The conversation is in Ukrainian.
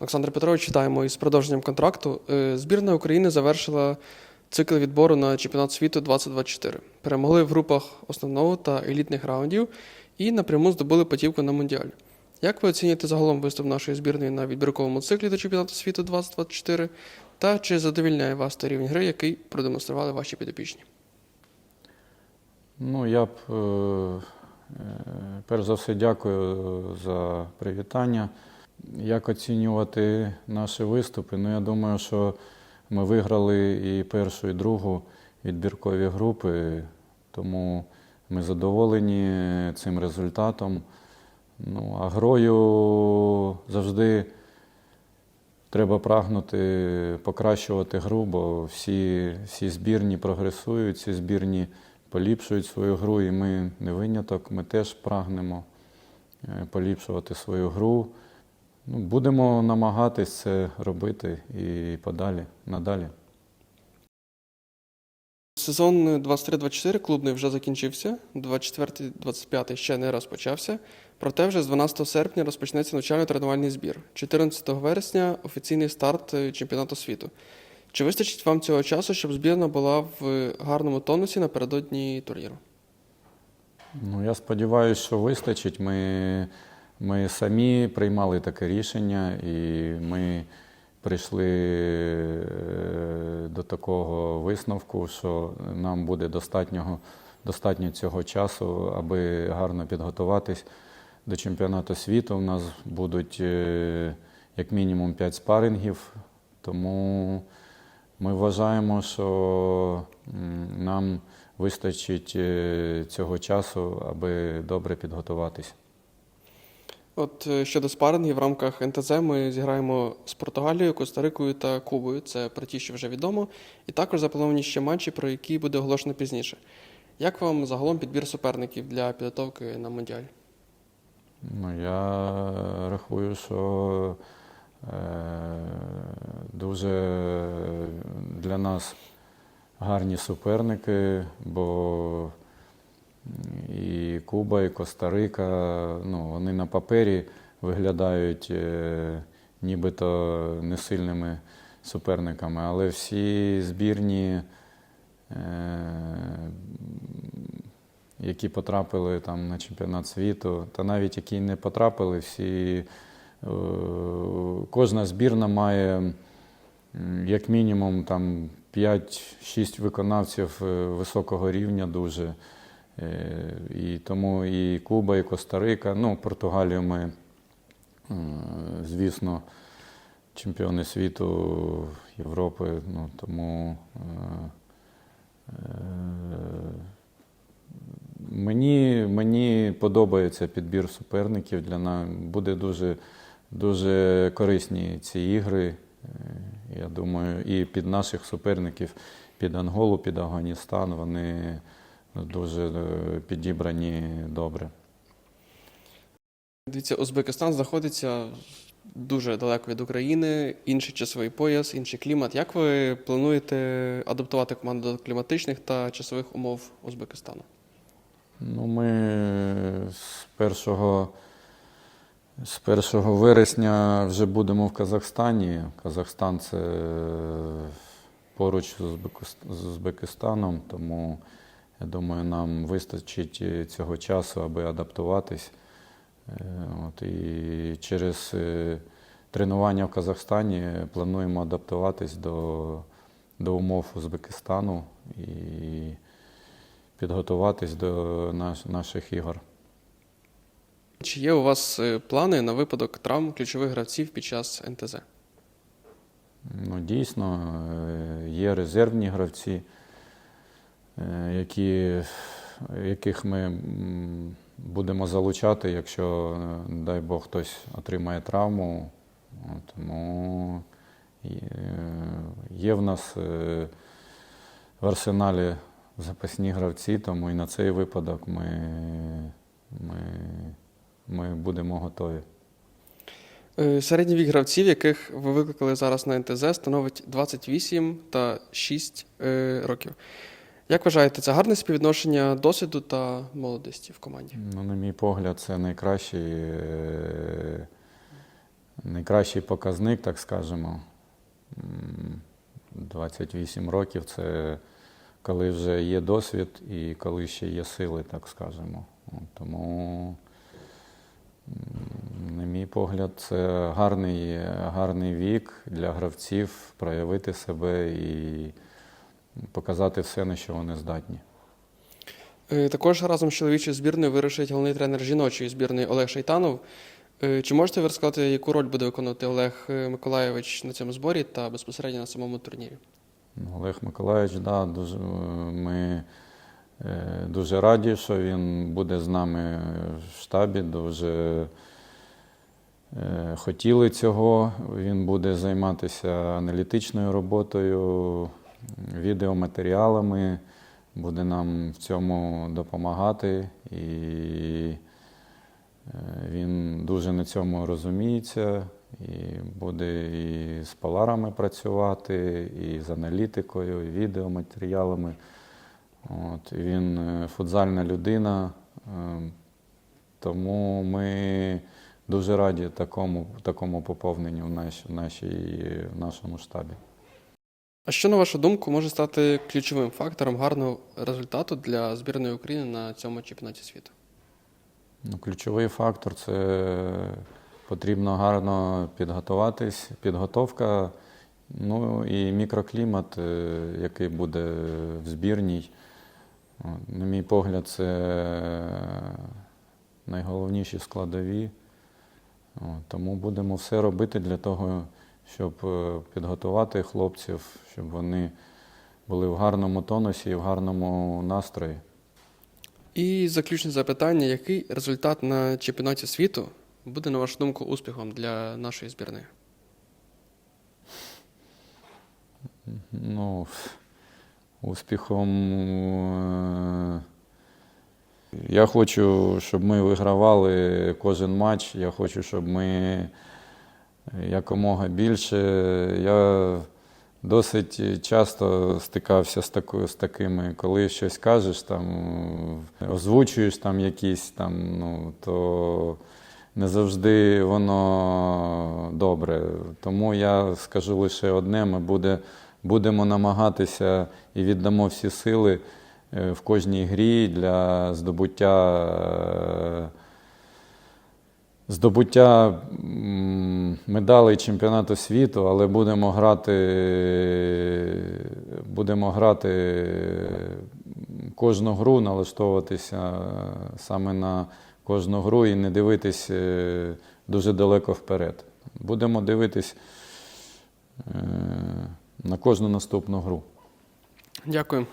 Олександр Петрович, вітаємо із продовженням контракту. Е, Збірна України завершила цикл відбору на чемпіонат світу 2024. Перемогли в групах основного та елітних раундів і напряму здобули путівку на Мундіаль. Як ви оцінюєте загалом виступ нашої збірної на відбірковому циклі до чемпіонату світу 2024? Та чи задовільняє вас той рівень гри, який продемонстрували ваші підопічні? Ну, я б е, е, перш за все дякую за привітання. Як оцінювати наші виступи? Ну, я думаю, що ми виграли і першу, і другу відбіркові групи, тому ми задоволені цим результатом. Ну, а грою завжди треба прагнути покращувати гру, бо всі, всі збірні прогресують, всі збірні поліпшують свою гру, і ми не виняток, ми теж прагнемо е, поліпшувати свою гру. Ну, будемо намагатись це робити і подалі, надалі. Сезон 23-24 клубний вже закінчився, 24-25 ще не розпочався. Проте вже з 12 серпня розпочнеться навчально-тренувальний збір. 14 вересня офіційний старт е, чемпіонату світу. Чи вистачить вам цього часу, щоб збірна була в гарному тонусі напередодні турніру? Ну, я сподіваюся, що вистачить. Ми, ми самі приймали таке рішення, і ми прийшли е, до такого висновку, що нам буде достатньо, достатньо цього часу, аби гарно підготуватись до чемпіонату світу. У нас будуть е, як мінімум 5 спарингів, тому ми вважаємо, що нам вистачить е, цього часу, аби добре підготуватись. От е, щодо спарингів в рамках НТЗ ми зіграємо з Португалією, Коста-Рикою та Кубою. Це про ті, що вже відомо. І також заплановані ще матчі, про які буде оголошено пізніше. Як вам загалом підбір суперників для підготовки на Мундіаль? Ну, я рахую, що е, дуже для нас гарні суперники, бо і Куба, і Коста-Рика, ну, вони на папері виглядають е, нібито несильними суперниками, але всі збірні, е, які потрапили там на чемпіонат світу, та навіть які не потрапили, всі, е, кожна збірна має як мінімум там 5-6 виконавців високого рівня дуже. Е, І тому і Куба, і Коста-Рика, ну, Португалію ми, звісно, чемпіони світу, Європи, ну, тому е, е, мені, мені подобається підбір суперників. Для нас буде дуже, дуже корисні ці ігри. Я думаю, і під наших суперників, під Анголу, під Афганістан, вони дуже е, підібрані добре. Дивіться, Узбекистан знаходиться дуже далеко від України, інший часовий пояс, інший клімат. Як ви плануєте адаптувати команду до кліматичних та часових умов Узбекистану? Ну, ми з першого, з 1 вересня вже будемо в Казахстані. Казахстан це поруч з Узбекистаном, тому я думаю, нам вистачить цього часу, аби адаптуватись. Е, От, і через е, тренування в Казахстані плануємо адаптуватись до, до умов Узбекистану і підготуватись до наш, наших ігор. Чи є у вас е, плани на випадок травм ключових гравців під час НТЗ? Ну, дійсно, е, є резервні гравці, е, які, яких ми будемо залучати, якщо, е, дай Бог, хтось отримає травму. Тому е, є в нас е, в арсеналі запасні гравці, тому і на цей випадок ми, ми, ми будемо готові. Е, Середній вік гравців, яких ви викликали зараз на НТЗ, становить 28 та 6 е, років. Як вважаєте, це гарне співвідношення досвіду та молодості в команді? Ну, на мій погляд, це найкращий е, найкращий показник, так скажемо. 28 років це коли вже є досвід і коли ще є сили, так скажемо. Тому, на мій погляд, це гарний, гарний вік для гравців проявити себе і показати все, на що вони здатні. Е, Також разом з чоловічою збірною вирішить головний тренер жіночої збірної Олег Шайтанов. Е, Чи можете ви розказати, яку роль буде виконувати Олег е, Миколайович на цьому зборі та безпосередньо на самому турнірі? Ну, Олег Миколаївич, да, дуже, ми дуже раді, що він буде з нами в штабі. Дуже хотіли цього. Він буде займатися аналітичною роботою, відеоматеріалами, буде нам в цьому допомагати. І е, він дуже на цьому розуміється і буде і з поларами працювати, і з аналітикою, і відеоматеріалами. От, він е, футзальна людина, е, тому ми дуже раді такому, такому поповненню в, наш, в, нашій, в нашому штабі. А що, на вашу думку, може стати ключовим фактором гарного результату для збірної України на цьому чемпіонаті світу? Ну, ключовий фактор це потрібно гарно підготуватись, підготовка, ну і мікроклімат, е, який буде в збірній. На мій погляд, це найголовніші складові. Тому будемо все робити для того, щоб е, підготувати хлопців, щоб вони були в гарному тонусі і в гарному настрої. І заключне запитання: який результат на чемпіонаті світу буде, на вашу думку, успіхом для нашої збірної? Ну, успіхом. е, Я хочу, щоб ми вигравали кожен матч. Я хочу, щоб ми якомога більше. Я досить часто стикався з, таку, з такими, коли щось кажеш, там, озвучуєш там якісь там, ну, то не завжди воно добре. Тому я скажу лише одне: ми буде, будемо намагатися і віддамо всі сили е, в кожній грі для здобуття. Здобуття медалей чемпіонату світу, але будемо грати, будемо грати кожну гру, налаштовуватися саме на кожну гру і не дивитись е, дуже далеко вперед. Будемо дивитись е, на кожну наступну гру. Дякую.